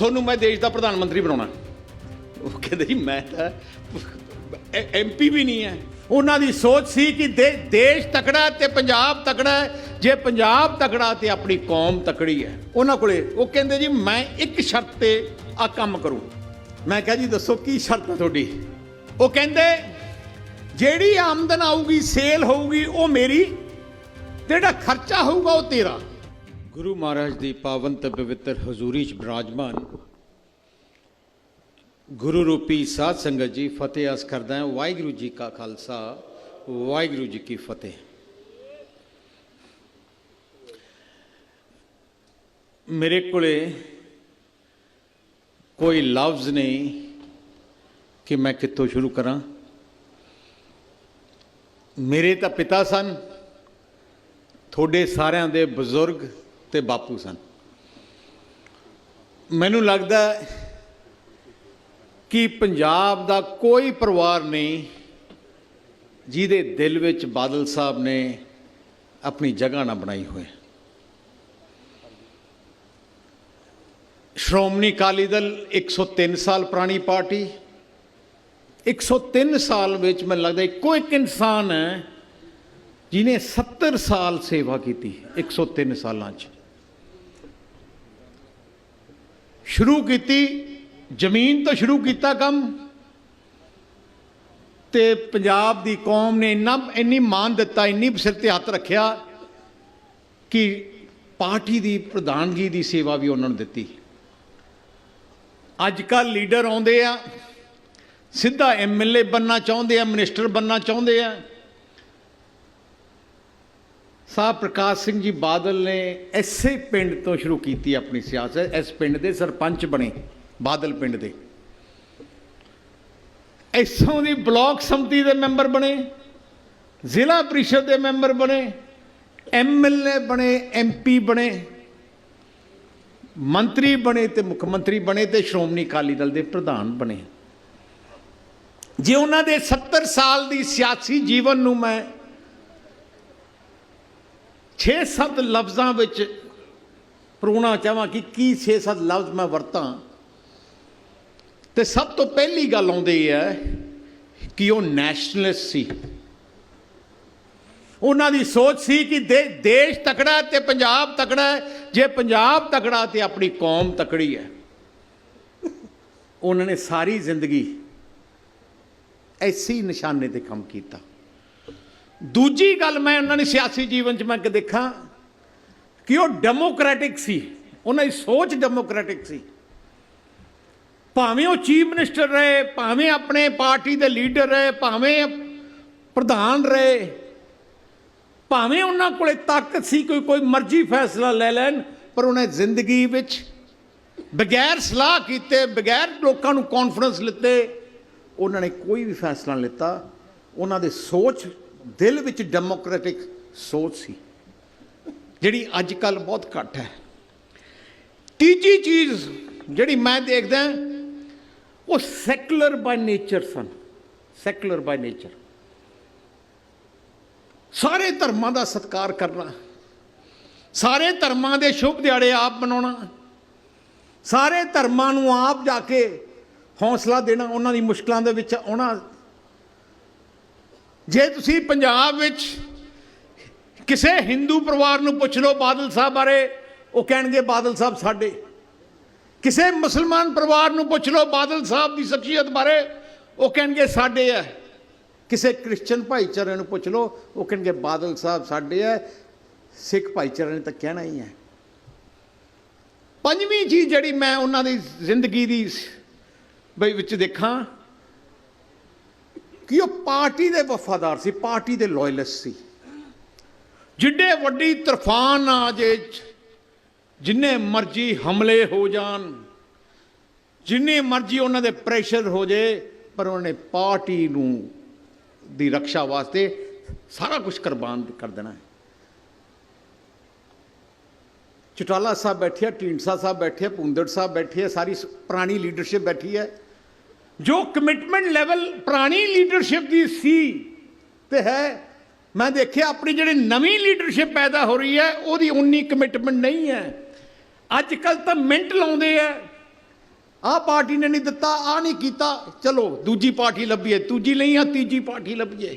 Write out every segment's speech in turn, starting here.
ਤੁਹਾਨੂੰ ਮੈਂ ਦੇਸ਼ ਦਾ ਪ੍ਰਧਾਨ ਮੰਤਰੀ ਬਣਾਉਣਾ। ਉਹ ਕਹਿੰਦੇ ਜੀ, ਮੈਂ ਤਾਂ ਐਮਪੀ ਵੀ ਨਹੀਂ ਹੈ ਉਹਨਾਂ ਦੀ ਸੋਚ ਸੀ ਕਿ ਦੇ- ਦੇਸ਼ ਤਕੜਾ ਹੈ ਤੇ ਪੰਜਾਬ ਤਕੜਾ ਹੈ ਜੇ ਪੰਜਾਬ ਤਕੜਾ ਤੇ ਆਪਣੀ ਕੌਮ ਤਕੜੀ ਹੈ ਉਹਨਾਂ ਕੋਲੇ ਉਹ ਕਹਿੰਦੇ ਜੀ, ਮੈਂ ਇੱਕ ਸ਼ਰਤ ਤੇ ਆ ਕੰਮ ਕਰੂੰ। ਮੈਂ ਕਿਹਾ ਜੀ, ਦੱਸੋ ਕੀ ਸ਼ਰਤ ਹੈ ਤੁਹਾਡੀ? ਉਹ ਕਹਿੰਦੇ, ਜਿਹੜੀ ਆਮਦਨ ਆਊਗੀ, ਸੇਲ ਹੋਊਗੀ, ਉਹ ਮੇਰੀ। ਜਿਹੜਾ ਖਰਚਾ ਹੋਊਗਾ, ਉਹ ਤੇਰਾ। ਗੁਰੂ ਮਹਾਰਾਜ ਦੀ ਪਾਵਨ ਤੇ ਪਵਿੱਤਰ ਹਜ਼ੂਰੀ 'ਚ ਬਿਰਾਜਮਾਨ ਗੁਰੂ ਰੂਪੀ ਸਾਧ ਸੰਗਤ ਜੀ, ਫਤਿਹ ਅਸ ਕਰਦਾ ਹਾਂ, ਵਾਹਿਗੁਰੂ ਜੀ ਕਾ ਖਾਲਸਾ, ਵਾਹਿਗੁਰੂ ਜੀ ਕੀ ਫਤਿਹ। ਮੇਰੇ ਕੋਲੇ ਕੋਈ ਲਫ਼ਜ਼ ਨਹੀਂ ਕਿ ਮੈਂ ਕਿੱਥੋਂ ਸ਼ੁਰੂ ਕਰਾਂ। ਮੇਰੇ ਤਾਂ ਪਿਤਾ ਸਨ, ਤੁਹਾਡੇ ਸਾਰਿਆਂ ਦੇ ਬਜ਼ੁਰਗ ਤੇ ਬਾਪੂ ਸਨ। ਮੈਨੂੰ ਲੱਗਦਾ ਕਿ ਪੰਜਾਬ ਦਾ ਕੋਈ ਪਰਿਵਾਰ ਨਹੀਂ ਜਿਹਦੇ ਦਿਲ ਵਿੱਚ ਬਾਦਲ ਸਾਹਿਬ ਨੇ ਆਪਣੀ ਜਗ੍ਹਾ ਨਾ ਬਣਾਈ ਹੋਏ ਸ਼੍ਰੋਮਣੀ ਅਕਾਲੀ ਦਲ 103 ਸਾਲ ਪੁਰਾਣੀ ਪਾਰਟੀ 103 ਸਾਲ ਵਿੱਚ ਮੈਨੂੰ ਲੱਗਦਾ ਇੱਕੋ ਇੱਕ ਇਨਸਾਨ ਹੈ ਜਿਨੇ 70 ਸਾਲ ਸੇਵਾ ਕੀਤੀ 103 ਸਾਲਾਂ 'ਚ। ਸ਼ੁਰੂ ਕੀਤੀ, ਜ਼ਮੀਨ ਤੋਂ ਸ਼ੁਰੂ ਕੀਤਾ ਕੰਮ। ਤੇ ਪੰਜਾਬ ਦੀ ਕੌਮ ਨੇ ਇੰਨਾ, ਇੰਨੀ ਮਾਨ ਦਿੱਤਾ, ਇੰਨੀ ਸਿਰ ਤੇ ਹੱਥ ਰੱਖਿਆ ਕਿ ਪਾਰਟੀ ਦੀ, ਪ੍ਰਧਾਨਗੀ ਦੀ ਸੇਵਾ ਵੀ ਉਹਨਾਂ ਨੂੰ ਦਿੱਤੀ। ਅੱਜ ਕੱਲ ਲੀਡਰ ਆਉਂਦੇ ਆ, ਸਿੱਧਾ ਐਮਐਲਏ ਬੰਨਾ ਚਾਹੁੰਦੇ ਆ, ਮਿਨਿਸਟਰ ਬੰਨਾ ਚਾਹੁੰਦੇ ਆ। ਸਾਹ ਪ੍ਰਕਾਸ਼ ਸਿੰਘ ਜੀ ਬਾਦਲ ਨੇ ਐਸੇ ਪਿੰਡ ਤੋਂ ਸ਼ੁਰੂ ਕੀਤੀ ਆਪਣੀ ਸਿਆਸਤ, ਇਸ ਪਿੰਡ ਦੇ ਸਰਪੰਚ ਬਣੇ, ਬਾਦਲ ਪਿੰਡ ਦੇ। ਇੱਥੋਂ ਦੀ ਬਲਾਕ ਸੰਮਤੀ ਦੇ ਮੈਂਬਰ ਬਣੇ, ਜ਼ਿਲ੍ਹਾ ਪ੍ਰੀਸ਼ਦ ਦੇ ਮੈਂਬਰ ਬਣੇ ਐਮਐਲਏ ਬਣੇ ਐਮਪੀ ਬਣੇ, ਮੰਤਰੀ ਬਣੇ ਤੇ ਮੁੱਖ ਮੰਤਰੀ ਬਣੇ ਤੇ ਸ਼੍ਰੋਮਣੀ ਅਕਾਲੀ ਦਲ ਦੇ ਪ੍ਰਧਾਨ ਬਣੇ। ਜੇ ਉਹਨਾਂ ਦੇ 70 ਸਾਲ ਦੀ ਸਿਆਸੀ ਜੀਵਨ ਨੂੰ ਮੈਂ 6-7 ਲਫ਼ਜ਼ਾਂ ਵਿੱਚ ਪਰੋਣਾ ਚਾਹਾਂ ਕਿ ਕੀ 6-7 ਲਫ਼ਜ਼ ਮੈਂ ਵਰਤਾਂ। ਤੇ ਸਭ ਤੋਂ ਪਹਿਲੀ ਗੱਲ ਆਉਂਦੀ ਹੈ ਕਿ ਉਹ ਨੈਸ਼ਨਲਿਸਟ ਸੀ। ਉਹਨਾਂ ਦੀ ਸੋਚ ਸੀ ਕਿ ਦੇ- ਦੇਸ਼ ਤਕੜਾ ਹੈ ਤੇ ਪੰਜਾਬ ਤਕੜਾ ਹੈ। ਜੇ ਪੰਜਾਬ ਤਕੜਾ ਤੇ ਆਪਣੀ ਕੌਮ ਤਕੜੀ ਹੈ। ਉਹਨਾਂ ਨੇ ਸਾਰੀ ਜ਼ਿੰਦਗੀ ਐਸੀ ਨਿਸ਼ਾਨੇ ਤੇ ਕੰਮ ਕੀਤਾ। ਦੂਜੀ ਗੱਲ ਮੈਂ ਉਹਨਾਂ ਨੇ ਸਿਆਸੀ ਜੀਵਨ 'ਚ ਮੈਂ ਕਿ ਦੇਖਾਂ ਕਿ ਉਹ ਡੈਮੋਕ੍ਰੈਟਿਕ ਸੀ, ਉਹਨਾਂ ਦੀ ਸੋਚ ਡੈਮੋਕ੍ਰੈਟਿਕ ਸੀ। ਭਾਵੇਂ ਉਹ ਚੀਫ ਮਿਨਿਸਟਰ ਰਹੇ, ਭਾਵੇਂ ਆਪਣੇ ਪਾਰਟੀ ਦੇ ਲੀਡਰ ਰਹੇ, ਭਾਵੇਂ ਪ੍ਰਧਾਨ ਰਹੇ, ਭਾਵੇਂ ਉਹਨਾਂ ਕੋਲੇ ਤਾਕਤ ਸੀ ਕੋਈ ਕੋਈ ਮਰਜ਼ੀ ਫੈਸਲਾ ਲੈ ਲੈਣ, ਪਰ ਉਹਨੇ ਜ਼ਿੰਦਗੀ ਵਿੱਚ ਬਗੈਰ ਸਲਾਹ ਕੀਤੇ, ਬਗੈਰ ਲੋਕਾਂ ਨੂੰ ਕੌਨਫੀਡੈਂਸ ਲਿੱਤੇ, ਉਹਨਾਂ ਨੇ ਕੋਈ ਵੀ ਫੈਸਲਾ ਲਿੱਤਾ। ਉਹਨਾਂ ਦੇ ਸੋਚ ਦਿਲ ਵਿੱਚ ਡੈਮੋਕ੍ਰੈਟਿਕ ਸੋਚ ਸੀ, ਜਿਹੜੀ ਅੱਜ ਕੱਲ ਬਹੁਤ ਘੱਟ ਹੈ। ਤੀਜੀ ਚੀਜ਼ ਜਿਹੜੀ ਮੈਂ ਦੇਖਦਾ ਉਹ ਸੈਕੂਲਰ ਬਾਈ ਨੇਚਰ ਸਨ। ਸੈਕੂਲਰ ਬਾਈ ਨੇਚਰ ਸਾਰੇ ਧਰਮਾਂ ਦਾ ਸਤਿਕਾਰ ਕਰਨਾ, ਸਾਰੇ ਧਰਮਾਂ ਦੇ ਸ਼ੁਭ ਦਿਹਾੜੇ ਆਪ ਮਨਾਉਣਾ, ਸਾਰੇ ਧਰਮਾਂ ਨੂੰ ਆਪ ਜਾ ਕੇ ਹੌਸਲਾ ਦੇਣਾ, ਉਹਨਾਂ ਦੀ ਮੁਸ਼ਕਲਾਂ ਦੇ ਵਿੱਚ ਆਉਣਾ ਜੇ ਤੁਸੀਂ ਪੰਜਾਬ ਵਿੱਚ ਕਿਸੇ ਹਿੰਦੂ ਪਰਿਵਾਰ ਨੂੰ ਪੁੱਛ ਲਓ ਬਾਦਲ ਸਾਹਿਬ ਬਾਰੇ, ਉਹ ਕਹਿਣਗੇ ਬਾਦਲ ਸਾਹਿਬ ਸਾਡੇ। ਕਿਸੇ ਮੁਸਲਮਾਨ ਪਰਿਵਾਰ ਨੂੰ ਪੁੱਛ ਲਓ ਬਾਦਲ ਸਾਹਿਬ ਦੀ ਸ਼ਖਸੀਅਤ ਬਾਰੇ, ਉਹ ਕਹਿਣਗੇ ਸਾਡੇ ਹੈ ਕਿਸੇ ਕ੍ਰਿਸਚੀਅਨ ਭਾਈਚਾਰੇ ਨੂੰ ਪੁੱਛ ਲਓ, ਉਹ ਕਹਿਣਗੇ ਬਾਦਲ ਸਾਹਿਬ ਸਾਡੇ ਹੈ ਸਿੱਖ ਭਾਈਚਾਰੇ ਨੇ ਤਾਂ ਕਹਿਣਾ ਹੀ ਹੈ ਪੰਜਵੀਂ ਚੀਜ਼ ਜਿਹੜੀ ਮੈਂ ਉਹਨਾਂ ਦੀ ਜ਼ਿੰਦਗੀ ਦੀ ਵਿੱਚ ਦੇਖਾਂ ਕਿ ਉਹ ਪਾਰਟੀ ਦੇ ਵਫਾਦਾਰ ਸੀ, ਪਾਰਟੀ ਦੇ ਲਾਇਲਿਸਟ ਸੀ। ਜਿੱਡੇ ਵੱਡੀ ਤਰਫਾਨ ਆ ਜੇ, ਜਿੰਨੇ ਮਰਜ਼ੀ ਹਮਲੇ ਹੋ ਜਾਣ, ਜਿੰਨੇ ਮਰਜ਼ੀ ਉਹਨਾਂ ਦੇ ਪ੍ਰੈਸ਼ਰ ਹੋ ਜੇ, ਪਰ ਉਹਨਾਂ ਨੇ ਪਾਰਟੀ ਨੂੰ, ਦੀ ਰੱਖਿਆ ਵਾਸਤੇ ਸਾਰਾ ਕੁਝ ਕੁਰਬਾਨ ਕਰ ਦੇਣਾ ਹੈ। ਚਟਾਲਾ ਸਾਹਿਬ ਬੈਠੇ ਆ, ਢੀਂਡਸਾ ਸਾਹਿਬ ਬੈਠੇ ਆ ਪੁੰਦੜ ਸਾਹਿਬ ਬੈਠੇ ਆ, ਸਾਰੀ ਪੁਰਾਣੀ ਲੀਡਰਸ਼ਿਪ ਬੈਠੀ ਹੈ। ਜੋ ਕਮਿਟਮੈਂਟ ਲੈਵਲ ਪੁਰਾਣੀ ਲੀਡਰਸ਼ਿਪ ਦੀ ਸੀ, ਤੇ ਹੈ, ਮੈਂ ਦੇਖਿਆ ਆਪਣੀ ਜਿਹੜੀ ਨਵੀਂ ਲੀਡਰਸ਼ਿਪ ਪੈਦਾ ਹੋ ਰਹੀ ਹੈ, ਉਹਦੀ ਉਨੀ ਕਮਿਟਮੈਂਟ ਨਹੀਂ ਹੈ। ਅੱਜ ਕੱਲ ਤਾਂ ਮਿੰਟ ਲਾਉਂਦੇ ਆ। ਆਹ ਪਾਰਟੀ ਨੇ ਨਹੀਂ ਦਿੱਤਾ ਆ ਨਹੀਂ ਕੀਤਾ। ਚਲੋ, ਦੂਜੀ ਪਾਰਟੀ ਲੱਭੀਏ ਦੂਜੀ ਨਹੀਂ ਆ ਤੀਜੀ ਪਾਰਟੀ ਲੱਭੀਏ।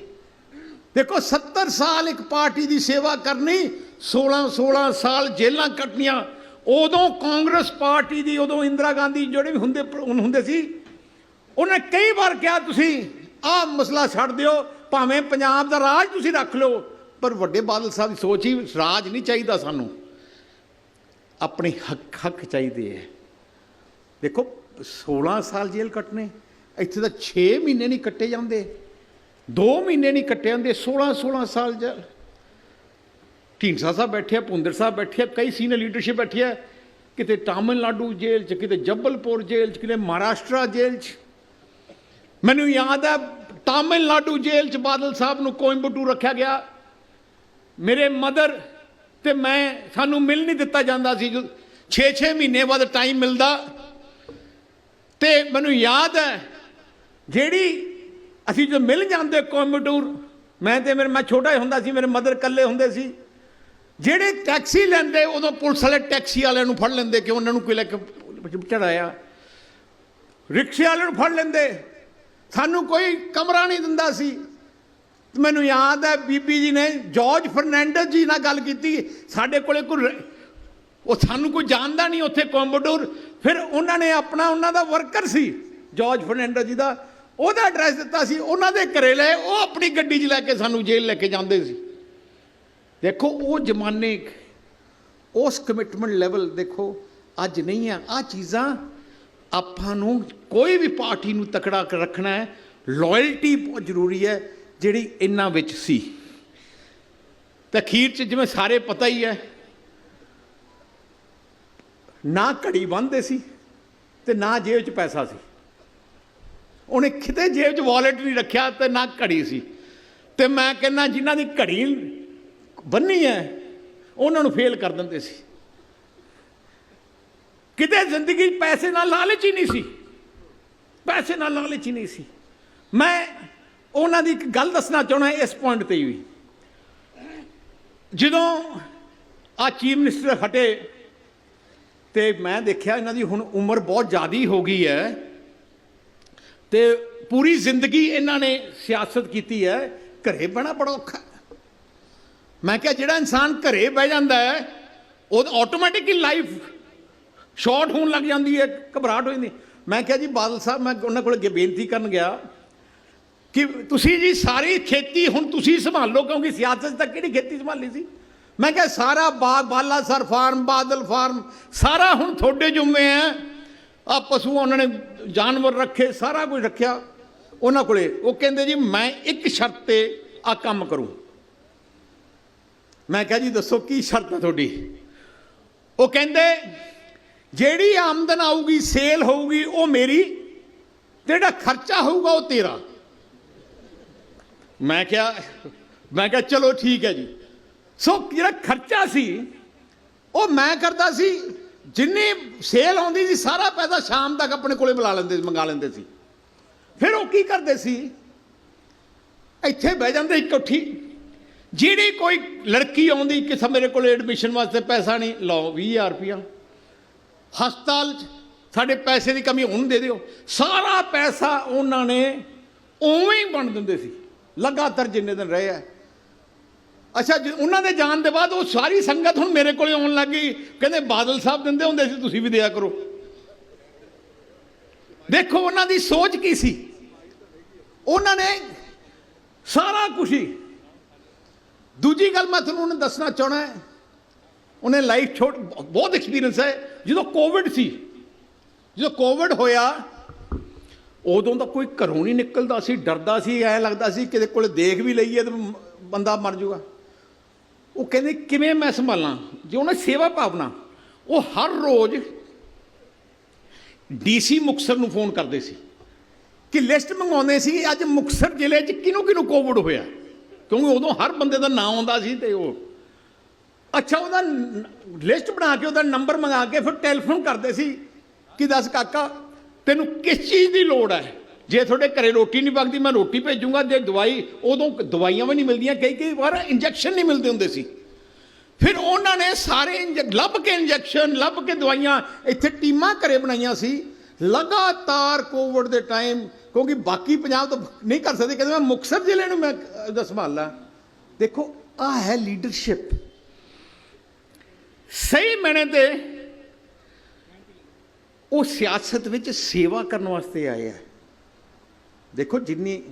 ਦੇਖੋ 70 ਸਾਲ ਇੱਕ ਪਾਰਟੀ ਦੀ ਸੇਵਾ ਕਰਨੀ 16 16 ਸਾਲ ਜੇਲ੍ਹਾਂ ਕੱਟਣੀਆਂ, ਉਦੋਂ ਕਾਂਗਰਸ ਪਾਰਟੀ ਦੀ, ਉਦੋਂ ਇੰਦਰਾ ਗਾਂਧੀ ਜਿਹੜੇ ਵੀ ਹੁੰਦੇ ਹੁੰਦੇ ਸੀ ਉਹਨੇ ਕਈ ਵਾਰ ਕਿਹਾ, ਤੁਸੀਂ ਆਹ ਮਸਲਾ ਛੱਡ ਦਿਓ, ਭਾਵੇਂ ਪੰਜਾਬ ਦਾ ਰਾਜ ਤੁਸੀਂ ਰੱਖ ਲਓ, ਪਰ ਵੱਡੇ ਬਾਦਲ ਸਾਹਿਬ ਦੀ ਸੋਚ ਹੀ ਰਾਜ ਨਹੀਂ ਚਾਹੀਦਾ ਸਾਨੂੰ। ਆਪਣੇ ਹੱਕ ਹੱਕ ਚਾਹੀਦੇ ਹੈ। ਦੇਖੋ 16 ਸਾਲ ਜੇਲ੍ਹ ਕੱਟਨੇ ਇੱਥੇ ਤਾਂ 6 ਮਹੀਨੇ ਨਹੀਂ ਕੱਟੇ ਜਾਂਦੇ। 2 ਮਹੀਨੇ ਨਹੀਂ ਕੱਟੇ ਜਾਂਦੇ 16 16 ਸਾਲ ਜੇਲ੍ਹ ਢੀਂਡਸਾ ਸਾਹਿਬ ਬੈਠੇ ਆ ਭੁੰਦਰ ਸਾਹਿਬ ਬੈਠੇ ਆ, ਕਈ ਸੀਨੀਅਰ ਲੀਡਰਸ਼ਿਪ ਬੈਠੀ ਹੈ ਕਿਤੇ ਤਾਮਿਲਨਾਡੂ ਜੇਲ੍ਹ 'ਚ, ਕਿਤੇ ਜੱਬਲਪੁਰ ਜੇਲ੍ਹ 'ਚ, ਕਿਤੇ ਮਹਾਰਾਸ਼ਟਰ ਜੇਲ੍ਹ 'ਚ। ਮੈਨੂੰ ਯਾਦ ਹੈ ਤਾਮਿਲਨਾਡੂ ਜੇਲ੍ਹ 'ਚ ਬਾਦਲ ਸਾਹਿਬ ਨੂੰ ਕੋਇੰਬਟੂਰ ਰੱਖਿਆ ਗਿਆ। ਮੇਰੇ ਮਦਰ ਤੇ ਮੈਂ, ਸਾਨੂੰ ਮਿਲ ਨਹੀਂ ਦਿੱਤਾ ਜਾਂਦਾ ਸੀ। 6-6 ਮਹੀਨੇ ਬਾਅਦ ਟਾਈਮ ਮਿਲਦਾ। ਤੇ ਮੈਨੂੰ ਯਾਦ ਹੈ ਜਿਹੜੀ ਅਸੀਂ ਜਦੋਂ ਮਿਲ ਜਾਂਦੇ ਕੋਇੰਬਟੂਰ, ਮੈਂ ਤੇ ਮੇਰੇ, ਮੈਂ ਛੋਟਾ ਹੀ ਹੁੰਦਾ ਸੀ, ਮੇਰੇ ਮਦਰ ਇਕੱਲੇ ਹੁੰਦੇ ਸੀ। ਜਿਹੜੇ ਟੈਕਸੀ ਲੈਂਦੇ, ਉਦੋਂ ਪੁਲਿਸ ਵਾਲੇ ਟੈਕਸੀ ਵਾਲਿਆਂ ਨੂੰ ਫੜ ਲੈਂਦੇ ਕਿ ਉਹਨਾਂ ਨੂੰ ਕੋਈ ਲੈ ਕੇ ਚੜਾਇਆ। ਰਿਕਸ਼ੇ ਵਾਲਿਆਂ ਨੂੰ ਫੜ ਲੈਂਦੇ। ਸਾਨੂੰ ਕੋਈ ਕਮਰਾ ਨਹੀਂ ਦਿੰਦਾ ਸੀ। ਮੈਨੂੰ ਯਾਦ ਹੈ, ਬੀਬੀ ਜੀ ਨੇ ਜਾਰਜ ਫਰਨੈਂਡਸ ਜੀ ਨਾਲ ਗੱਲ ਕੀਤੀ। ਸਾਡੇ ਕੋਲੇ ਕੋਈ ਉਹ ਸਾਨੂੰ ਕੋਈ ਜਾਣਦਾ ਨਹੀਂ ਉੱਥੇ ਕੋਂਬਡੋਰ ਫਿਰ ਉਹਨਾਂ ਨੇ ਆਪਣਾ ਉਹਨਾਂ ਦਾ ਵਰਕਰ ਸੀ, ਜਾਰਜ ਫਰਨੈਂਡਸ ਜੀ ਦਾ। ਉਹਦਾ ਐਡਰੈਸ ਦਿੱਤਾ ਸੀ, ਉਹਨਾਂ ਦੇ ਘਰੇ ਲਏ ਉਹ ਆਪਣੀ ਗੱਡੀ 'ਚ ਲੈ ਕੇ ਸਾਨੂੰ ਜੇਲ੍ਹ ਲੈ ਕੇ ਜਾਂਦੇ ਸੀ। ਦੇਖੋ, ਉਹ ਜ਼ਮਾਨੇ, ਉਸ ਕਮਿਟਮੈਂਟ ਲੈਵਲ ਦੇਖੋ, ਅੱਜ ਨਹੀਂ ਆ। ਆ ਚੀਜ਼ਾਂ ਆਪਾਂ ਨੂੰ ਕੋਈ ਵੀ ਪਾਰਟੀ ਨੂੰ ਤਕੜਾ ਰੱਖਣਾ ਹੈ ਲਾਇਲਟੀ ਬਹੁਤ ਜ਼ਰੂਰੀ ਹੈ, ਜਿਹੜੀ ਇਹਨਾਂ ਵਿੱਚ ਸੀ। ਤੇ ਅਖੀਰ ਚ ਜਿਵੇਂ ਸਾਰੇ ਪਤਾ ਹੀ ਹੈ, ਨਾ ਘੜੀ ਬੰਨਦੇ ਸੀ ਤੇ ਨਾ ਜੇਬ 'ਚ ਪੈਸਾ ਸੀ। ਉਹਨੇ ਕਿਤੇ ਜੇਬ 'ਚ ਵਾਲਟ ਨਹੀਂ ਰੱਖਿਆ ਤੇ ਨਾ ਘੜੀ ਸੀ। ਤੇ ਮੈਂ ਕਹਿੰਦਾ, ਜਿਨ੍ਹਾਂ ਦੀ ਘੜੀ ਬੰਨੀ ਹੈ, ਉਹਨਾਂ ਨੂੰ ਫੇਲ ਕਰ ਦਿੰਦੇ ਸੀ। ਕਿਤੇ ਜ਼ਿੰਦਗੀ ਪੈਸੇ ਨਾਲ ਲਾਲਚ ਹੀ ਨਹੀਂ ਸੀ। ਪੈਸੇ ਨਾਲ ਲਾਲਚ ਹੀ ਨਹੀਂ ਸੀ। ਮੈਂ ਉਹਨਾਂ ਦੀ ਇੱਕ ਗੱਲ ਦੱਸਣਾ ਚਾਹਣਾ ਇਸ ਪੁਆਇੰਟ ਤੇ ਵੀ। ਜਦੋਂ ਆ ਚੀਫ ਮਿਨਿਸਟਰ ਹਟੇ ਤੇ ਮੈਂ ਦੇਖਿਆ ਇਹਨਾਂ ਦੀ ਹੁਣ ਉਮਰ ਬਹੁਤ ਜ਼ਿਆਦੀ ਹੋ ਗਈ ਹੈ ਤੇ ਪੂਰੀ ਜ਼ਿੰਦਗੀ ਇਹਨਾਂ ਨੇ ਸਿਆਸਤ ਕੀਤੀ ਹੈ, ਘਰੇ ਬਣਾ ਬੜਾ ਔਖਾ। ਮੈਂ ਕਿਹਾ ਜਿਹੜਾ ਇਨਸਾਨ ਘਰੇ ਬਹਿ ਜਾਂਦਾ ਹੈ, ਉਹ ਆਟੋਮੈਟਿਕਲੀ ਲਾਈਫ ਸ਼ਾਰਟ ਹੋਣ ਲੱਗ ਜਾਂਦੀ ਹੈ ਘਬਰਾਹਟ ਹੋ ਜਾਂਦੀ ਮੈਂ ਕਿਹਾ ਜੀ, ਬਾਦਲ ਸਾਹਿਬ, ਮੈਂ ਉਹਨਾਂ ਕੋਲ ਅੱਗੇ ਬੇਨਤੀ ਕਰਨ ਗਿਆ ਕਿ ਤੁਸੀਂ ਜੀ ਸਾਰੀ ਖੇਤੀ ਹੁਣ ਤੁਸੀਂ ਸੰਭਾਲੋ, ਕਿਉਂਕਿ ਸਿਆਸਤ 'ਚ ਤਾਂ ਕਿਹੜੀ ਖੇਤੀ ਸੰਭਾਲੀ ਸੀ? ਮੈਂ ਕਿਹਾ ਸਾਰਾ ਬਾਗ, ਬਾਲਾ ਸਰ ਫਾਰਮ, ਬਾਦਲ ਫਾਰਮ, ਸਾਰਾ ਹੁਣ ਤੁਹਾਡੇ ਜੁੰਮੇ ਹੈ ਆ ਪਸ਼ੂ ਉਹਨਾਂ ਨੇ ਜਾਨਵਰ ਰੱਖੇ, ਸਾਰਾ ਕੁਝ ਰੱਖਿਆ ਉਹਨਾਂ ਕੋਲੇ। ਉਹ ਕਹਿੰਦੇ ਜੀ, ਮੈਂ ਇੱਕ ਸ਼ਰਤ ਤੇ ਆ ਕੰਮ ਕਰੂੰ। ਮੈਂ ਕਿਹਾ ਜੀ, ਦੱਸੋ ਕੀ ਸ਼ਰਤ ਹੈ ਤੁਹਾਡੀ? ਉਹ ਕਹਿੰਦੇ ਜਿਹੜੀ ਆਮਦਨ ਆਊਗੀ, ਸੇਲ ਹੋਊਗੀ, ਉਹ ਮੇਰੀ, ਜਿਹੜਾ ਖਰਚਾ ਹੋਊਗਾ, ਉਹ ਤੇਰਾ। ਮੈਂ ਕਿਹਾ ਮੈਂ ਕਿਹਾ, ਚਲੋ ਠੀਕ ਹੈ ਜੀ। ਸੋ ਜਿਹੜਾ ਖਰਚਾ ਸੀ, ਉਹ ਮੈਂ ਕਰਦਾ ਸੀ, ਜਿੰਨੀ ਸੇਲ ਆਉਂਦੀ ਸੀ, ਸਾਰਾ ਪੈਸਾ ਸ਼ਾਮ ਤੱਕ ਆਪਣੇ ਕੋਲੇ ਬੁਲਾ ਲੈਂਦੇ ਸੀ ਮੰਗਾ ਲੈਂਦੇ ਸੀ। ਫਿਰ ਉਹ ਕੀ ਕਰਦੇ ਸੀ? ਇੱਥੇ ਬਹਿ ਜਾਂਦੇ ਇਕੱਠੀ ਜਿਹੜੀ ਕੋਈ ਲੜਕੀ ਆਉਂਦੀ ਕਿ ਮੇਰੇ ਕੋਲ ਐਡਮਿਸ਼ਨ ਵਾਸਤੇ ਪੈਸਾ ਨਹੀਂ, ਲਓ 20000 ਰੁਪਇਆ ਹਸਪਤਾਲ 'ਚ ਸਾਡੇ ਪੈਸੇ ਦੀ ਕਮੀ ਉਹਨੂੰ ਦੇ ਦਿਓ। ਸਾਰਾ ਪੈਸਾ ਉਹਨਾਂ ਨੇ ਉਵੇਂ ਹੀ ਬਣ ਦਿੰਦੇ ਸੀ। ਲਗਾਤਾਰ ਜਿੰਨੇ ਦਿਨ ਰਹੇ ਆ। ਅੱਛਾ ਜੀ, ਉਹਨਾਂ ਦੇ ਜਾਣ ਦੇ ਬਾਅਦ ਉਹ ਸਾਰੀ ਸੰਗਤ ਹੁਣ ਮੇਰੇ ਕੋਲੇ ਆਉਣ ਲੱਗ ਗਈ। ਕਹਿੰਦੇ ਬਾਦਲ ਸਾਹਿਬ ਦਿੰਦੇ ਹੁੰਦੇ ਸੀ ਤੁਸੀਂ ਵੀ ਦਿਆ ਕਰੋ। ਦੇਖੋ ਉਹਨਾਂ ਦੀ ਸੋਚ ਕੀ ਸੀ। ਉਹਨਾਂ ਨੇ ਸਾਰਾ ਕੁਝ ਹੀ। ਦੂਜੀ ਗੱਲ ਮੈਂ ਤੁਹਾਨੂੰ ਉਹਨੇ ਦੱਸਣਾ ਚਾਹਣਾ ਹੈ ਉਹਨੇ ਲਾਈਫ ਛੋਟ ਬਹੁਤ ਐਕਸਪੀਰੀਅੰਸ ਹੈ ਜਦੋਂ ਕੋਵਿਡ ਸੀ ਜਦੋਂ ਕੋਵਿਡ ਹੋਇਆ ਉਦੋਂ ਤਾਂ ਕੋਈ ਘਰੋਂ ਨਹੀਂ ਨਿਕਲਦਾ ਸੀ ਡਰਦਾ ਸੀ ਐ ਲੱਗਦਾ ਸੀ ਕਿਤੇ ਕੋਲੇ ਦੇਖ ਵੀ ਲਈਏ ਤਾਂ ਬੰਦਾ ਮਰ ਜਾਊਗਾ ਉਹ ਕਹਿੰਦੇ ਕਿਵੇਂ ਮੈਂ ਸੰਭਾਲਾਂ ਜੇ ਉਹਨੇ ਸੇਵਾ ਭਾਵਨਾ ਉਹ ਹਰ ਰੋਜ਼ ਡੀਸੀ ਮੁਕਸਰ ਨੂੰ ਫੋਨ ਕਰਦੇ ਸੀ ਕਿ ਲਿਸਟ ਮੰਗਾਉਂਦੇ ਸੀ ਅੱਜ ਮੁਕਸਰ ਜ਼ਿਲ੍ਹੇ 'ਚ ਕਿਹਨੂੰ ਕਿਹਨੂੰ ਕੋਵਿਡ ਹੋਇਆ? ਕਿਉਂਕਿ ਉਦੋਂ ਹਰ ਬੰਦੇ ਦਾ ਨਾਮ ਆਉਂਦਾ ਸੀ ਤੇ ਉਹ ਅੱਛਾ ਉਹਦਾ ਲਿਸਟ ਬਣਾ ਕੇ ਉਹਦਾ ਨੰਬਰ ਮੰਗਾ ਕੇ ਫਿਰ ਟੈਲੀਫੋਨ ਕਰਦੇ ਸੀ। ਕਿ ਦੱਸ ਕਾਕਾ ਤੈਨੂੰ ਕਿਸ ਚੀਜ਼ ਦੀ ਲੋੜ ਹੈ? ਜੇ ਤੁਹਾਡੇ ਘਰੇ ਰੋਟੀ ਨਹੀਂ ਪੱਕਦੀ ਮੈਂ ਰੋਟੀ ਭੇਜੂੰਗਾ ਜੇ ਦਵਾਈ ਉਦੋਂ ਦਵਾਈਆਂ ਵੀ ਨਹੀਂ ਮਿਲਦੀਆਂ ਕਈ ਕਈ ਵਾਰ ਇੰਜੈਕਸ਼ਨ ਨਹੀਂ ਮਿਲਦੇ ਹੁੰਦੇ ਸੀ। ਫਿਰ ਉਹਨਾਂ ਨੇ ਸਾਰੇ ਇੰਜ- ਲੱਭ ਕੇ ਇੰਜੈਕਸ਼ਨ ਲੱਭ ਕੇ ਦਵਾਈਆਂ ਇੱਥੇ ਟੀਮਾਂ ਘਰੇ ਬਣਾਈਆਂ ਸੀ। ਲਗਾਤਾਰ ਕੋਵਿਡ ਦੇ ਟਾਈਮ ਕਿਉਂਕਿ ਬਾਕੀ ਪੰਜਾਬ ਤੋਂ ਨਹੀਂ ਕਰ ਸਕਦੇ ਕਹਿੰਦੇ ਮੈਂ ਮੁਕਤਸਰ ਜ਼ਿਲ੍ਹੇ ਨੂੰ ਮੈਂ ਅਹ, ਦਾ ਸੰਭਾਲਾਂ। ਦੇਖੋ ਆ ਹੈ ਲੀਡਰਸ਼ਿਪ। ਸਹੀ ਮੈਨੇ ਤੇ ਉਹ ਸਿਆਸਤ ਵਿੱਚ ਸੇਵਾ ਕਰਨ ਵਾਸਤੇ ਆਏ ਆ। ਦੇਖੋ ਜਿੰਨੀ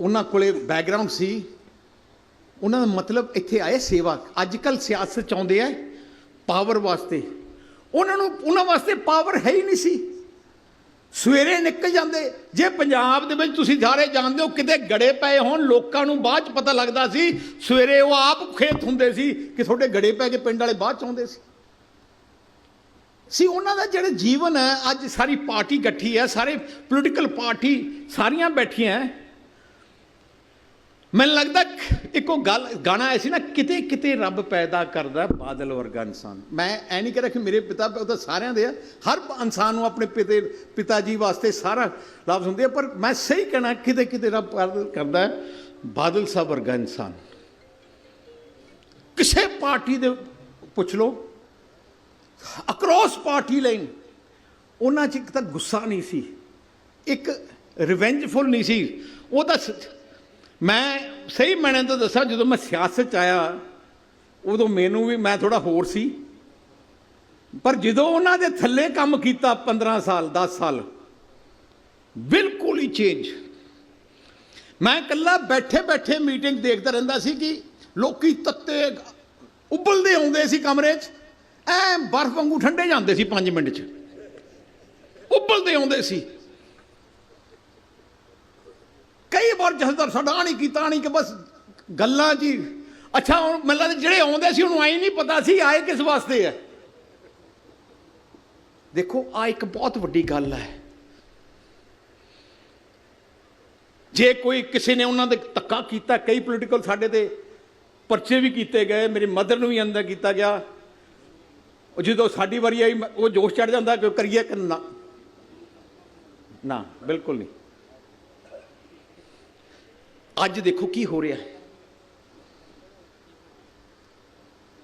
ਉਹਨਾਂ ਕੋਲੇ ਬੈਕਗ੍ਰਾਉਂਡ ਸੀ, ਉਹਨਾਂ ਦਾ ਮਤਲਬ ਇੱਥੇ ਆਏ ਸੇਵਾ। ਅੱਜ ਕੱਲ ਸਿਆਸਤ ਚਾਹੁੰਦੇ ਆ ਪਾਵਰ ਵਾਸਤੇ। ਉਹਨਾਂ ਨੂੰ, ਉਹਨਾਂ ਵਾਸਤੇ ਪਾਵਰ ਹੈ ਹੀ ਨਹੀਂ ਸੀ। ਸਵੇਰੇ ਨਿਕਲ ਜਾਂਦੇ। ਜੇ ਪੰਜਾਬ ਦੇ ਵਿੱਚ ਤੁਸੀਂ ਸਾਰੇ ਜਾਣਦੇ ਹੋ ਕਿਤੇ ਗੜੇ ਪਏ ਹੋਣ, ਲੋਕਾਂ ਨੂੰ ਬਾਅਦ ਚ ਪਤਾ ਲੱਗਦਾ ਸੀ, ਸਵੇਰੇ ਉਹ ਆਪ ਖੇਤ ਹੁੰਦੇ ਸੀ ਕਿ ਤੁਹਾਡੇ ਗੜੇ ਪੈ ਕੇ ਪਿੰਡ ਵਾਲੇ ਬਾਅਦ ਚ ਆਉਂਦੇ ਸੀ। ਸੀ ਉਹਨਾਂ ਦਾ ਜਿਹੜਾ ਜੀਵਨ ਹੈ, ਅੱਜ ਸਾਰੀ ਪਾਰਟੀ ਇਕੱਠੀ ਹੈ, ਸਾਰੇ ਪੋਲੀਟੀਕਲ ਪਾਰਟੀ ਸਾਰੀਆਂ ਬੈਠੀਆਂ ਮੈਨੂੰ ਲੱਗਦਾ ਇੱਕੋ ਗੱਲ, ਗਾਣਾ ਆਇਆ ਸੀ ਨਾ, ਕਿਤੇ ਕਿਤੇ ਰੱਬ ਪੈਦਾ ਕਰਦਾ ਬਾਦਲ ਵਰਗਾ ਇਨਸਾਨ। ਮੈਂ ਐ ਨਹੀਂ ਕਹਿ ਰਿਹਾ ਕਿ ਮੇਰੇ ਪਿਤਾ, ਉਹ ਤਾਂ ਸਾਰਿਆਂ ਦੇ ਆ। ਹਰ ਇਨਸਾਨ ਨੂੰ ਆਪਣੇ ਪਿਤੇ, ਪਿਤਾ ਜੀ ਵਾਸਤੇ ਸਾਰਾ ਲਫ਼ਜ਼ ਹੁੰਦੇ ਆ, ਪਰ ਮੈਂ ਸਹੀ ਕਹਿਣਾ, ਕਿਤੇ ਕਿਤੇ ਰੱਬ ਪੈਦਾ ਕਰਦਾ ਬਾਦਲ ਸਾਹਿਬ ਵਰਗਾ ਇਨਸਾਨ। ਕਿਸੇ ਪਾਰਟੀ ਦੇ ਪੁੱਛ ਲਓ ਅਕਰੋਸ ਪਾਰਟੀ ਲਾਈਨ ਉਹਨਾਂ 'ਚ ਇੱਕ ਤਾਂ ਗੁੱਸਾ ਨਹੀਂ ਸੀ, ਇੱਕ ਰਿਵੈਂਜਫੁਲ ਨਹੀਂ ਸੀ, ਉਹ ਤਾਂ ਮੈਂ ਸਹੀ ਮੈਨੇ ਤਾਂ ਦੱਸਾਂ, ਜਦੋਂ ਮੈਂ ਸਿਆਸਤ 'ਚ ਆਇਆ, ਉਦੋਂ ਮੈਨੂੰ ਵੀ ਮੈਂ ਥੋੜਾ ਹੋਰ ਸੀ। ਪਰ ਜਦੋਂ ਉਹਨਾਂ ਦੇ ਥੱਲੇ ਕੰਮ ਕੀਤਾ 15 ਸਾਲ 10 ਸਾਲ, ਬਿਲਕੁਲ ਹੀ ਚੇਂਜ ਮੈਂ ਇਕੱਲਾ ਬੈਠੇ ਬੈਠੇ ਮੀਟਿੰਗ ਦੇਖਦਾ ਰਹਿੰਦਾ ਸੀ ਕਿ ਲੋਕੀ ਤੱਤੇ ਉਬਲਦੇ ਆਉਂਦੇ ਸੀ ਕਮਰੇ 'ਚ, ਐ ਬਰਫ਼ ਵਾਂਗੂ ਠੰਡੇ ਜਾਂਦੇ ਸੀ 5 ਮਿੰਟ 'ਚ। ਉਬਲਦੇ ਆਉਂਦੇ ਸੀ। ਕਈ ਵਾਰ ਜਸਦਰ ਸਾਡਾ ਆਹ ਨਹੀਂ ਕੀਤਾ ਆਹ ਨਹੀਂ ਕਿ ਬਸ ਗੱਲਾਂ ਜੀ। ਅੱਛਾ, ਹੁਣ ਮੈਨੂੰ ਜਿਹੜੇ ਆਉਂਦੇ ਸੀ, ਉਹਨੂੰ ਆਈ ਨਹੀਂ ਪਤਾ ਸੀ, ਆਏ ਕਿਸ ਵਾਸਤੇ ਹੈ ਦੇਖੋ ਆ ਇੱਕ ਬਹੁਤ ਵੱਡੀ ਗੱਲ ਹੈ। ਜੇ ਕੋਈ ਕਿਸੇ ਨੇ ਉਹਨਾਂ ਦੇ ਧੱਕਾ ਕੀਤਾ, ਕਈ ਪੋਲੀਟੀਕਲ ਸਾਡੇ ਤੇ ਪਰਚੇ ਵੀ ਕੀਤੇ ਗਏ, ਮੇਰੀ ਮਦਰ ਨੂੰ ਵੀ ਅੰਦਰ ਕੀਤਾ ਗਿਆ। ਉਹ ਜਦੋਂ ਸਾਡੀ ਵਾਰੀ ਆਈ ਉਹ ਜੋਸ਼ ਚੜ ਜਾਂਦਾ ਕਿ ਕਰੀਏ ਕਿ ਨਾ? ਨਾ, ਬਿਲਕੁਲ ਨਹੀਂ। ਅੱਜ ਦੇਖੋ ਕੀ ਹੋ ਰਿਹਾ ਹੈ।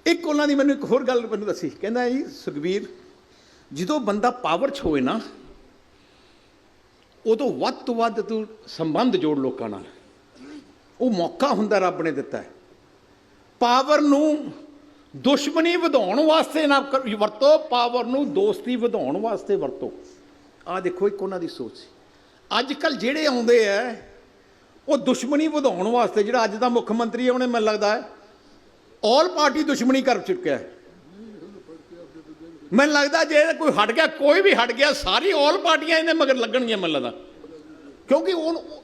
ਇੱਕ ਉਹਨਾਂ ਦੀ ਮੈਨੂੰ ਇੱਕ ਹੋਰ ਗੱਲ ਮੈਨੂੰ ਦੱਸੀ। ਕਹਿੰਦਾ ਜੀ, ਸੁਖਬੀਰ, ਜਦੋਂ ਬੰਦਾ ਪਾਵਰ 'ਚ ਹੋਵੇ ਨਾ, ਉਦੋਂ ਵੱਧ ਤੋਂ ਵੱਧ ਤੂੰ ਸੰਬੰਧ ਜੋੜ ਲੋਕਾਂ ਨਾਲ। ਉਹ ਮੌਕਾ ਹੁੰਦਾ ਰੱਬ ਨੇ ਦਿੱਤਾ ਹੈ। ਪਾਵਰ ਨੂੰ ਦੁਸ਼ਮਣੀ ਵਧਾਉਣ ਵਾਸਤੇ ਨਾ ਕਰ- ਵਰਤੋ ਪਾਵਰ ਨੂੰ ਦੋਸਤੀ ਵਧਾਉਣ ਵਾਸਤੇ ਵਰਤੋ। ਆ ਦੇਖੋ ਇੱਕ ਉਹਨਾਂ ਦੀ ਸੋਚ ਸੀ। ਅੱਜ ਕੱਲ ਜਿਹੜੇ ਆਉਂਦੇ ਆ ਉਹ ਦੁਸ਼ਮਣੀ ਵਧਾਉਣ ਵਾਸਤੇ ਜਿਹੜਾ ਅੱਜ ਦਾ ਮੁੱਖ ਮੰਤਰੀ ਹੈ, ਉਹਨੇ ਮੈਨੂੰ ਲੱਗਦਾ ਹੈ ਆਲ ਪਾਰਟੀ ਦੁਸ਼ਮਣੀ ਕਰ ਚੁੱਕਿਆ ਹੈ। ਮੈਨੂੰ ਲੱਗਦਾ ਜੇ ਕੋਈ ਹਟ ਗਿਆ, ਕੋਈ ਵੀ ਹਟ ਗਿਆ, ਸਾਰੀ ਆਲ ਪਾਰਟੀਆਂ ਇਹਦੇ ਮਗਰ ਲੱਗਣਗੀਆਂ ਮੈਨੂੰ ਲੱਗਦਾ। ਕਿਉਂਕਿ ਉਹ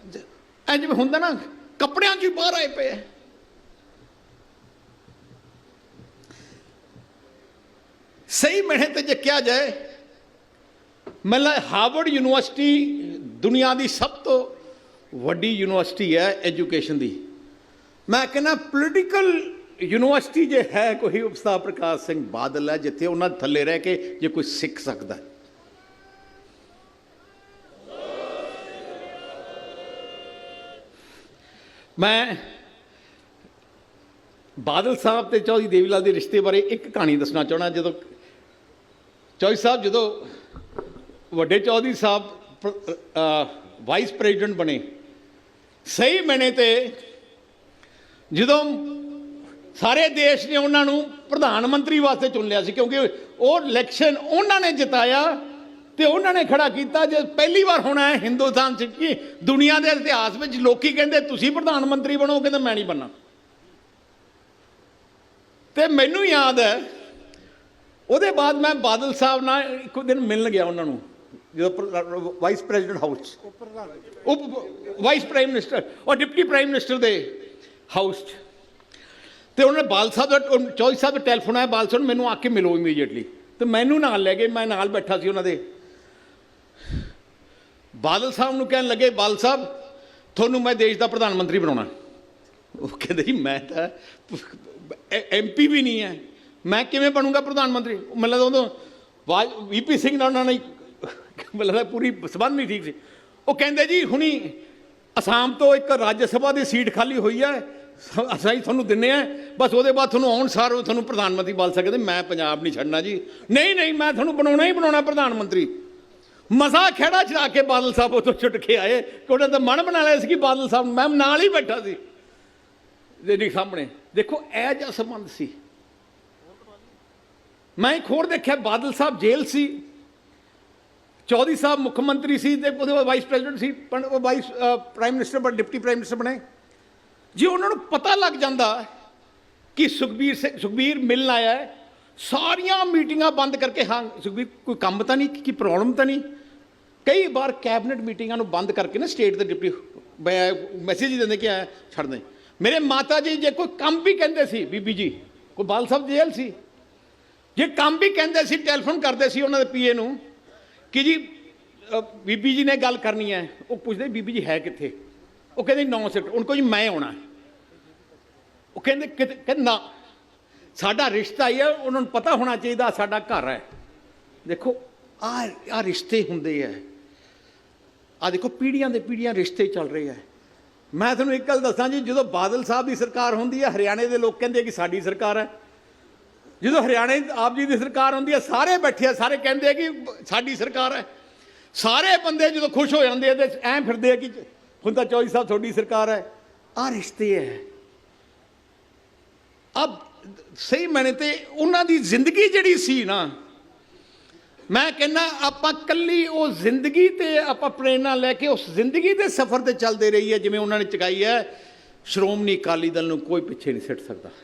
ਐ ਜਿਵੇਂ ਹੁੰਦਾ ਨਾ, ਕੱਪੜਿਆਂ 'ਚ ਹੀ ਬਾਹਰ ਆਏ ਪਏ ਸਹੀ ਮਹੀਨੇ ਤੇ ਜੇ ਕਿਹਾ ਜਾਏ, ਮੈਨੂੰ ਲੱਗਦਾ ਹਾਰਵਰਡ ਯੂਨੀਵਰਸਿਟੀ ਦੁਨੀਆ ਦੀ ਸਭ ਤੋਂ ਵੱਡੀ ਯੂਨੀਵਰਸਿਟੀ ਹੈ ਐਜੂਕੇਸ਼ਨ ਦੀ। ਮੈਂ ਕਹਿੰਦਾ ਪੋਲੀਟੀਕਲ ਯੂਨੀਵਰਸਿਟੀ ਜੇ ਹੈ ਕੋਈ ਉਸਤਾਦ ਪ੍ਰਕਾਸ਼ ਸਿੰਘ ਬਾਦਲ ਹੈ, ਜਿੱਥੇ ਉਹਨਾਂ ਥੱਲੇ ਰਹਿ ਕੇ ਜੇ ਕੋਈ ਸਿੱਖ ਸਕਦਾ ਮੈਂ ਬਾਦਲ ਸਾਹਿਬ ਤੇ ਚੌਧਰੀ ਦੇਵੀ ਲਾਲ ਦੇ ਰਿਸ਼ਤੇ ਬਾਰੇ ਇੱਕ ਕਹਾਣੀ ਦੱਸਣਾ ਚਾਹਣਾ ਜਦੋਂ ਚੌਧਰੀ ਸਾਹਿਬ, ਜਦੋਂ ਵੱਡੇ ਚੌਧਰੀ ਸਾਹਿਬ ਵਾਈਸ ਪ੍ਰੈਜ਼ੀਡੈਂਟ ਬਣੇ ਸਹੀ ਮੈਨੇ ਤੇ ਜਦੋਂ ਸਾਰੇ ਦੇਸ਼ ਨੇ ਉਹਨਾਂ ਨੂੰ ਪ੍ਰਧਾਨ ਮੰਤਰੀ ਵਾਸਤੇ ਚੁਣ ਲਿਆ ਸੀ, ਕਿਉਂਕਿ ਉਹ ਇਲੈਕਸ਼ਨ ਉਹਨਾਂ ਨੇ ਜਿਤਾਇਆ ਤੇ ਉਹਨਾਂ ਨੇ ਖੜਾ ਕੀਤਾ ਜੇ ਪਹਿਲੀ ਵਾਰ ਹੋਣਾ ਹੈ ਹਿੰਦੁਸਤਾਨ 'ਚ ਕਿ ਦੁਨੀਆ ਦੇ ਇਤਿਹਾਸ ਵਿੱਚ ਲੋਕੀ ਕਹਿੰਦੇ ਤੁਸੀਂ ਪ੍ਰਧਾਨ ਮੰਤਰੀ ਬਣੋ ਕਹਿੰਦੇ ਮੈਂ ਨਹੀਂ ਬਣਨਾ। ਤੇ ਮੈਨੂੰ ਯਾਦ ਹੈ, ਉਹਦੇ ਬਾਅਦ ਮੈਂ ਬਾਦਲ ਸਾਹਿਬ ਨਾਲ ਇੱਕ ਦਿਨ ਮਿਲਣ ਗਿਆ ਉਹਨਾਂ ਨੂੰ। ਜਦੋਂ ਵਾਈਸ ਪ੍ਰੈਜ਼ੀਡੈਂਟ ਹਾਊਸ 'ਚ ਉਪ ਵਾਈਸ ਪ੍ਰਾਈਮ ਮਿਨਿਸਟਰ ਔਰ ਡਿਪਟੀ ਪ੍ਰਾਈਮ ਮਿਨਿਸਟਰ ਦੇ ਹਾਊਸ 'ਚ। ਤੇ ਉਹਨਾਂ ਨੇ ਬਾਲ ਸਾਹਿਬ ਦਾ, ਉਹ ਚੌਧਰੀ ਸਾਹਿਬ ਦਾ ਟੈਲੀਫੋਨ ਆਇਆ, ਬਾਲ ਸਾਹਿਬ ਮੈਨੂੰ ਆ ਕੇ ਮਿਲੋ ਇਮੀਡੀਏਟਲੀ ਤੇ ਮੈਨੂੰ ਨਾਲ ਲੈ ਗਏ, ਮੈਂ ਨਾਲ ਬੈਠਾ ਸੀ ਉਹਨਾਂ ਦੇ। ਬਾਦਲ ਸਾਹਿਬ ਨੂੰ ਕਹਿਣ ਲੱਗੇ, ਬਾਲ ਸਾਹਿਬ, ਤੁਹਾਨੂੰ ਮੈਂ ਦੇਸ਼ ਦਾ ਪ੍ਰਧਾਨ ਮੰਤਰੀ ਬਣਾਉਣਾ। ਉਹ ਕਹਿੰਦੇ ਜੀ, ਮੈਂ ਤਾਂ ਐਮਪੀ ਵੀ ਨਹੀਂ ਹੈ ਮੈਂ ਕਿਵੇਂ ਬਣੂੰਗਾ ਪ੍ਰਧਾਨ ਮੰਤਰੀ? ਮੈਨੂੰ ਲੱਗਦਾ ਉਦੋਂ ਵੀਪੀ ਸਿੰਘ ਨਾਲ ਉਹਨਾਂ ਨੇ ਲੱਗਦਾ ਪੂਰੀ ਸਬੰਧ ਨਹੀਂ ਠੀਕ ਸੀ। ਉਹ ਕਹਿੰਦੇ ਜੀ, ਹੁਣੀ ਅਸਾਮ ਤੋਂ ਇੱਕ ਰਾਜ ਸਭਾ ਦੀ ਸੀਟ ਖਾਲੀ ਹੋਈ ਹੈ, ਸ- ਅਸੀਂ ਤੁਹਾਨੂੰ ਦਿੰਨੇ ਆ, ਬਸ ਉਹਦੇ ਬਾਅਦ ਤੁਹਾਨੂੰ ਆਉਣ ਸਾਰ ਉਹ ਤੁਹਾਨੂੰ ਪ੍ਰਧਾਨ ਮੰਤਰੀ ਬਣ ਸਕਦੇ, ਮੈਂ ਪੰਜਾਬ ਨਹੀਂ ਛੱਡਣਾ ਜੀ। ਨਹੀਂ ਨਹੀਂ, ਮੈਂ ਤੁਹਾਨੂੰ ਬਣਾਉਣਾ ਹੀ ਬਣਾਉਣਾ ਪ੍ਰਧਾਨ ਮੰਤਰੀ। ਮਸਾ ਖੇੜਾ ਚਲਾ ਕੇ ਬਾਦਲ ਸਾਹਿਬ ਉਤੋਂ ਛੁੱਟ ਕੇ ਆਏ, ਕਿ ਉਹਨਾਂ ਦਾ ਮਨ ਬਣਾ ਲਿਆ ਸੀ ਕਿ ਬਾਦਲ ਸਾਹਿਬ, ਮੈਂ ਨਾਲ ਹੀ ਬੈਠਾ ਸੀ। ਜਿਹੜੀ ਸਾਹਮਣੇ, ਦੇਖੋ, ਇਹ ਜਿਹਾ ਸੰਬੰਧ ਸੀ। ਮੈਂ ਇੱਕ ਹੋਰ ਦੇਖਿਆ, ਬਾਦਲ ਸਾਹਿਬ ਜੇਲ੍ਹ ਸੀ। ਚੌਧਰੀ ਸਾਹਿਬ ਮੁੱਖ ਮੰਤਰੀ ਸੀ ਤੇ ਉਹਦੇ ਬਾਅਦ ਵਾਈਸ ਪ੍ਰੈਜ਼ੀਡੈਂਟ ਸੀ ਪਰ ਉਹ ਵਾਈਸ ਪ੍ਰਾਈਮ ਮਿਨਿਸਟਰ ਬਣ ਡਿਪਟੀ ਪ੍ਰਾਈਮ ਮਿਨਿਸਟਰ ਬਣੇ। ਜੇ ਉਹਨਾਂ ਨੂੰ ਪਤਾ ਲੱਗ ਜਾਂਦਾ ਕਿ ਸੁਖਬੀਰ ਸਿੰਘ ਸੁਖਬੀਰ ਮਿਲਣ ਆਇਆ ਹੈ, ਸਾਰੀਆਂ ਮੀਟਿੰਗਾਂ ਬੰਦ ਕਰਕੇ, ਹਾਂ, ਸੁਖਬੀਰ, ਕੋਈ ਕੰਮ ਤਾਂ ਨਹੀਂ, ਕੀ ਪ੍ਰੋਬਲਮ ਤਾਂ ਨਹੀਂ? ਕਈ ਵਾਰ ਕੈਬਨਿਟ ਮੀਟਿੰਗਾਂ ਨੂੰ ਬੰਦ ਕਰਕੇ ਨਾ ਸਟੇਟ ਦੇ ਡਿਪਟੀ ਮੈਸੇਜ ਹੀ ਦਿੰਦੇ ਕਿ ਆ ਛੱਡ ਦੇ। ਮੇਰੇ ਮਾਤਾ ਜੀ ਜੇ ਕੋਈ ਕੰਮ ਵੀ ਕਹਿੰਦੇ ਸੀ, ਬੀਬੀ ਜੀ, ਕੋਈ ਬਾਲ ਸਾਹਿਬ ਜੇਲ੍ਹ ਸੀ। ਜੇ ਕੰਮ ਵੀ ਕਹਿੰਦੇ ਸੀ ਟੈਲੀਫੋਨ ਕਰਦੇ ਸੀ ਉਹਨਾਂ ਦੇ ਪੀਏ ਨੂੰ ਕਿ ਜੀ ਬੀਬੀ ਜੀ ਨੇ ਗੱਲ ਕਰਨੀ ਹੈ। ਉਹ ਪੁੱਛਦੇ, ਬੀਬੀ ਜੀ ਹੈ ਕਿੱਥੇ? ਉਹ ਕਹਿੰਦੇ, ਨੌ ਸੈਕਟਰ ਉਹਨਾਂ ਕੋਲ ਜੀ ਮੈਂ ਆਉਣਾ ਉਹ ਕਹਿੰਦੇ, ਕਿਤੇ ਕਹਿੰਦੇ, ਨਾ। ਸਾਡਾ ਰਿਸ਼ਤਾ ਹੀ ਹੈ, ਉਹਨਾਂ ਨੂੰ ਪਤਾ ਹੋਣਾ ਚਾਹੀਦਾ, ਸਾਡਾ ਘਰ ਹੈ। ਦੇਖੋ, ਆ ਆ ਰਿਸ਼ਤੇ ਹੁੰਦੇ ਆ ਆ ਦੇਖੋ, ਪੀੜ੍ਹੀਆਂ ਦੇ ਪੀੜੀਆਂ ਰਿਸ਼ਤੇ ਚੱਲ ਰਹੇ ਆ ਮੈਂ ਤੁਹਾਨੂੰ ਇੱਕ ਗੱਲ ਦੱਸਾਂ ਜੀ, ਜਦੋਂ ਬਾਦਲ ਸਾਹਿਬ ਦੀ ਸਰਕਾਰ ਹੁੰਦੀ ਹੈ, ਹਰਿਆਣੇ ਦੇ ਲੋਕ ਕਹਿੰਦੇ ਕਿ ਸਾਡੀ ਸਰਕਾਰ ਹੈ। ਜਦੋਂ ਹਰਿਆਣੇ ਆਪ ਜੀ ਦੀ ਸਰਕਾਰ ਹੁੰਦੀ ਹੈ, ਸਾਰੇ ਬੈਠੇ ਆ, ਸਾਰੇ ਕਹਿੰਦੇ ਆ ਕਿ ਸਾਡੀ ਸਰਕਾਰ ਹੈ। ਸਾਰੇ ਬੰਦੇ ਜਦੋਂ ਖੁਸ਼ ਹੋ ਜਾਂਦੇ ਆ, ਤੇ ਐਂ ਫਿਰਦੇ ਆ ਕਿ ਹੁਣ ਤਾਂ ਚੌਧਰੀ ਸਾਹਿਬ ਤੁਹਾਡੀ ਸਰਕਾਰ ਹੈ। ਆ ਰਿਸ਼ਤੇ ਹੈ। ਅਬ ਸਹੀ ਮੈਨੇ ਤੇ ਉਹਨਾਂ ਦੀ ਜ਼ਿੰਦਗੀ ਜਿਹੜੀ ਸੀ ਨਾ, ਮੈਂ ਕਹਿੰਦਾ ਆਪਾਂ ਕੱਲੀ ਉਹ ਜ਼ਿੰਦਗੀ ਤੇ ਆਪਾਂ ਪ੍ਰੇਰਣਾ ਲੈ ਕੇ ਉਸ ਜ਼ਿੰਦਗੀ ਦੇ ਸਫ਼ਰ ਤੇ ਚੱਲਦੇ ਰਹੀਏ, ਜਿਵੇਂ ਉਹਨਾਂ ਨੇ ਚੁਕਾਈ ਹੈ। ਸ਼੍ਰੋਮਣੀ ਅਕਾਲੀ ਦਲ ਨੂੰ ਕੋਈ ਪਿੱਛੇ ਨਹੀਂ ਸਿੱਟ ਸਕਦਾ।